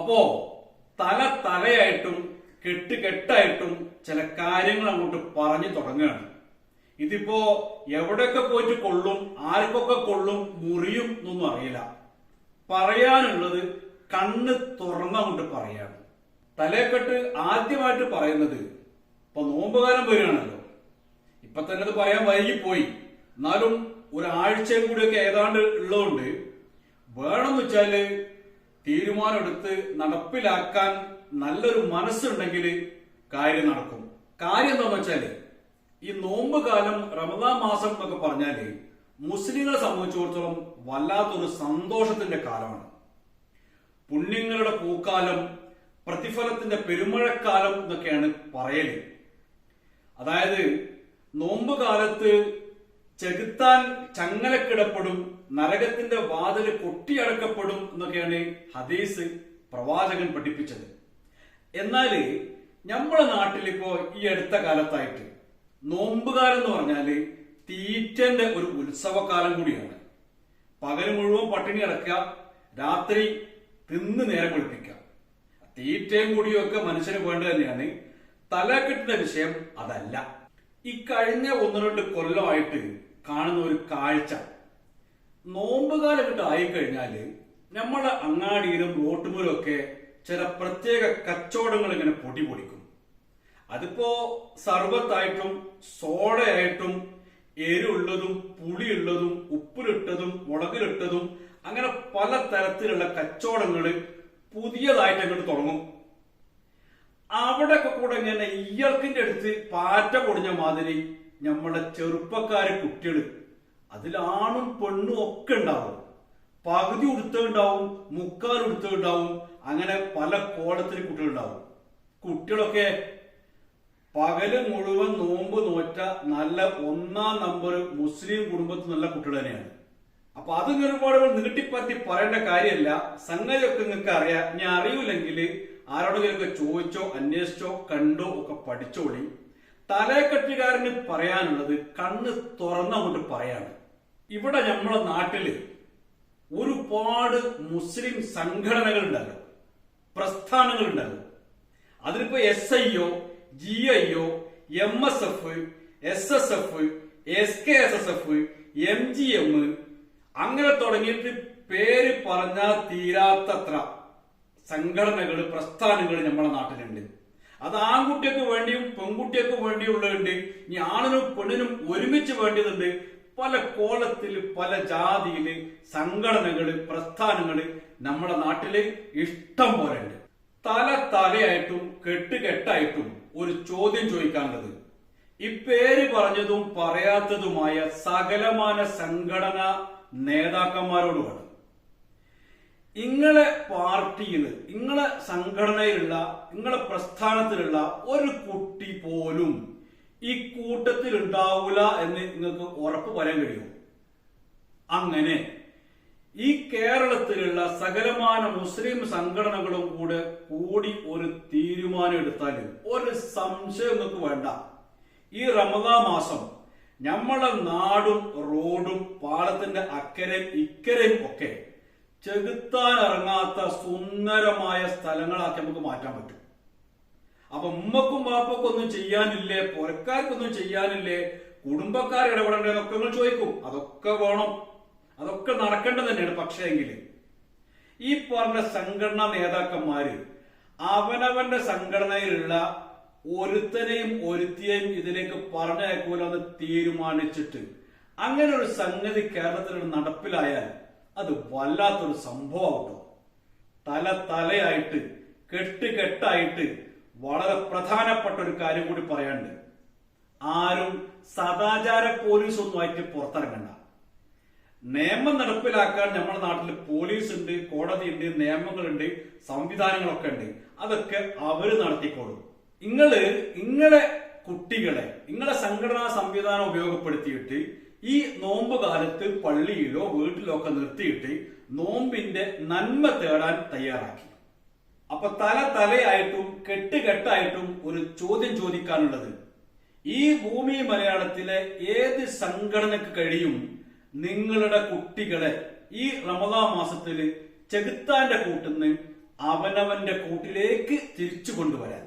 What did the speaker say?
അപ്പോ തല തലയായിട്ടും കെട്ട് കെട്ടായിട്ടും ചില കാര്യങ്ങൾ അങ്ങോട്ട് പറഞ്ഞു തുടങ്ങുകയാണ്. ഇതിപ്പോ എവിടെയൊക്കെ പോയിട്ട് കൊള്ളും ആർക്കൊക്കെ കൊള്ളും മുറിയും എന്നൊന്നും അറിയില്ല. പറയാനുള്ളത് കണ്ണ് തുറന്നുകൊണ്ട് പറയാണ്. തലയെക്കെട്ട് ആദ്യമായിട്ട് പറയുന്നത് ഇപ്പൊ നോമ്പുകാലം വരികയാണല്ലോ. ഇപ്പൊ തന്നെ അത് പറയാൻ വൈകിപ്പോയി. എന്നാലും ഒരാഴ്ചയും കൂടിയൊക്കെ ഏതാണ്ട് ഉള്ളതുകൊണ്ട് വേണമെന്ന് വെച്ചാൽ തീരുമാനമെടുത്ത് നടപ്പിലാക്കാൻ നല്ലൊരു മനസ്സുണ്ടെങ്കിൽ കാര്യം നടക്കും. കാര്യം എന്താന്ന് വെച്ചാൽ ഈ നോമ്പ് കാലം റമദാൻ മാസം എന്നൊക്കെ പറഞ്ഞാൽ മുസ്ലിങ്ങളെ സംബന്ധിച്ചിടത്തോളം വല്ലാത്തൊരു സന്തോഷത്തിന്റെ കാലമാണ്. പുണ്യങ്ങളുടെ പൂക്കാലം പ്രതിഫലത്തിന്റെ പെരുമഴക്കാലം എന്നൊക്കെയാണ് പറയൽ. അതായത് നോമ്പ് കാലത്ത് ചെകുത്താൻ ചങ്ങലക്കിടപ്പെടും നരകത്തിന്റെ വാതിൽ കൊട്ടിയടക്കപ്പെടും എന്നൊക്കെയാണ് ഹദീസ് പ്രവാചകൻ പഠിപ്പിച്ചത്. എന്നാൽ നമ്മുടെ നാട്ടിലിപ്പോ ഈ അടുത്ത കാലത്തായിട്ട് നോമ്പുകാലം എന്ന് പറഞ്ഞാൽ തീറ്റന്റെ ഒരു ഉത്സവകാലം കൂടിയാണ്. പകൽ മുഴുവൻ പട്ടിണി അടക്കുക രാത്രി തിന്ന് നേരം വെളുപ്പിക്കുക. തീറ്റയും കൂടിയൊക്കെ മനുഷ്യന് വേണ്ടത് തന്നെയാണ്. തല കിട്ടുന്ന വിഷയം അതല്ല. ഈ കഴിഞ്ഞ ഒന്ന് രണ്ട് കൊല്ലമായിട്ട് കാണുന്ന ഒരു കാഴ്ച. നോമ്പുകാലം ഇട്ട് ആയിക്കഴിഞ്ഞാൽ നമ്മുടെ അങ്ങാടിയിലും റോട്ടുമൂലും ഒക്കെ ചില പ്രത്യേക കച്ചവടങ്ങൾ ഇങ്ങനെ പൊടി പൊടിക്കും. അതിപ്പോ സർബത്തായിട്ടും സോഡയായിട്ടും എരിവുള്ളതും പുളിയുള്ളതും ഉപ്പിലിട്ടതും മുളകിലിട്ടതും അങ്ങനെ പല തരത്തിലുള്ള കച്ചവടങ്ങൾ പുതിയതായിട്ട് അങ്ങോട്ട് തുടങ്ങും. അവിടെയൊക്കെ കൂടെ ഇങ്ങനെ ഇയർക്കിന്റെ അടുത്ത് പാറ്റ പൊടിഞ്ഞ മാതിരി നമ്മുടെ ചെറുപ്പക്കാര് കുട്ടികൾ അതിലാണും പെണ്ണും ഒക്കെ ഉണ്ടാവും. പകുതി ഉടുത്തുണ്ടാവും മുക്കാൽ ഉടുത്തുണ്ടാവും അങ്ങനെ പല കോലത്തിൽ കുട്ടികളുണ്ടാവും കുട്ടികളൊക്കെ പകൽ മുഴുവൻ നോമ്പ് നോറ്റ നല്ല ഒന്നാം നമ്പർ മുസ്ലിം കുടുംബത്തിൽ നല്ല കുട്ടികൾ തന്നെയാണ്. അപ്പൊ അതിങ്ങനെ ഒരുപാട് നീട്ടിപ്പറ്റി പറയേണ്ട കാര്യമല്ല. സംഗതി ഒക്കെ നിങ്ങൾക്ക് അറിയാം. ഇനി അറിയില്ലെങ്കിൽ ആരോടെങ്കിലൊക്കെ ചോദിച്ചോ അന്വേഷിച്ചോ കണ്ടോ ഒക്കെ പഠിച്ചോളി. തലക്കെട്ടുകാരന് പറയാനുള്ളത് കണ്ണ് തുറന്നുകൊണ്ട് പറയാണ്. ഇവിടെ നമ്മുടെ നാട്ടിൽ ഒരുപാട് മുസ്ലിം സംഘടനകൾ ഉണ്ടല്ലോ പ്രസ്ഥാനങ്ങൾ ഉണ്ടല്ലോ അതിലിപ്പോ S I O G I O M S F S S F S K S S F M G M അങ്ങനെ തുടങ്ങിയിട്ട് പേര് പറഞ്ഞാൽ തീരാത്തത്ര സംഘടനകൾ പ്രസ്ഥാനങ്ങൾ നമ്മുടെ നാട്ടിലുണ്ട്. അത് ആൺകുട്ടിയൊക്കെ വേണ്ടിയും പെൺകുട്ടിക്ക് വേണ്ടിയുള്ളതുണ്ട് ഇനി ആണിനും പെണ്ണിനും ഒരുമിച്ച് വേണ്ടിയതുണ്ട്. പല കോലത്തിൽ പല ജാതിയിൽ സംഘടനകൾ പ്രസ്ഥാനങ്ങൾ നമ്മുടെ നാട്ടിൽ ഇഷ്ടം പോലെ ഉണ്ട്. തല തലയായിട്ടും കെട്ടുകെട്ടായിട്ടും ഒരു ചോദ്യം ചോദിക്കാനുള്ളത്. ഈ പേര് പറഞ്ഞതും പറയാത്തതുമായ സകലമാന സംഘടനാ നേതാക്കന്മാരോടുമാണ് ഇങ്ങളെ പാർട്ടിയിൽ ഇങ്ങളെ സംഘടനയിലുള്ള ഇങ്ങളെ പ്രസ്ഥാനത്തിലുള്ള ഒരു കുട്ടി പോലും ഈ കൂട്ടത്തിൽ ഉണ്ടാവൂല എന്ന് നിങ്ങൾക്ക് ഉറപ്പ് പറയാൻ കഴിയും അങ്ങനെ ഈ കേരളത്തിലുള്ള സകലമാന മുസ്ലിം സംഘടനകളും കൂടെ കൂടി ഒരു തീരുമാനം എടുത്താൽ ഒരു സംശയം നിങ്ങൾക്ക് വേണ്ട. ഈ റമദാ മാസം നമ്മളെ നാടും റോഡും പാലത്തിന്റെ അക്കരെ ഇക്കരയും ഒക്കെ ചെകുത്താൻ ഇറങ്ങാത്ത സുന്ദരമായ സ്ഥലങ്ങളാക്കി നമുക്ക് മാറ്റാൻ പറ്റും. അപ്പൊ ഉമ്മക്കും ബാപ്പക്കും ഒന്നും ചെയ്യാനില്ലേ പുരക്കാർക്കൊന്നും ചെയ്യാനില്ലേ കുടുംബക്കാർ ഇടപെടേണ്ട ഇടപെടേണ്ടതൊക്കെ നിങ്ങൾ ചോദിക്കും. അതൊക്കെ വേണം. അതൊക്കെ നടക്കേണ്ടത് തന്നെയാണ്. പക്ഷേ എങ്കിൽ ഈ പറഞ്ഞ സംഘടനാ നേതാക്കന്മാര് അവനവന്റെ സംഘടനയിലുള്ള ഒരുത്തനെയും ഒരുത്തിയെയും ഇതിലേക്ക് പറഞ്ഞയക്കൂലെന്ന് തീരുമാനിച്ചിട്ട് അങ്ങനെ ഒരു സംഗതി കേരളത്തിൽ നടപ്പിലായാൽ അത് വല്ലാത്തൊരു സംഭവമാട്ടോ തല തലയായിട്ട് കെട്ട് കെട്ടായിട്ട് വളരെ പ്രധാനപ്പെട്ട ഒരു കാര്യം കൂടി പറയാണ്ട് ആരും സദാചാര പോലീസ് ഒന്നുമായിട്ട് പുറത്തിറങ്ങണ്ട. നിയമം നടപ്പിലാക്കാൻ നമ്മുടെ നാട്ടിൽ പോലീസ് ഉണ്ട് കോടതി ഉണ്ട് നിയമങ്ങളുണ്ട് സംവിധാനങ്ങളൊക്കെ ഉണ്ട്. അതൊക്കെ അവർ നടത്തിക്കോളും. നിങ്ങൾ നിങ്ങളെ കുട്ടികളെ നിങ്ങളെ സംഘടനാ സംവിധാനം ഉപയോഗപ്പെടുത്തിയിട്ട് ഈ നോമ്പ് കാലത്ത് പള്ളിയിലോ വീട്ടിലോ ഒക്കെ നിർത്തിയിട്ട് നോമ്പിന്റെ നന്മ തേടാൻ തയ്യാറാക്കി. അപ്പൊ തല തലയായിട്ടും കെട്ടുകെട്ടായിട്ടും ഒരു ചോദ്യം ചോദിക്കാനുള്ളത് ഈ ഭൂമി മലയാളത്തിലെ ഏത് സംഘടനക്ക് കഴിയും? നിങ്ങളുടെ കുട്ടികളെ ഈ റമദാ മാസത്തിൽ ചെകുത്താന്റെ നിന്ന് അവനവന്റെ കൂട്ടിലേക്ക് തിരിച്ചു കൊണ്ടുവരാൻ.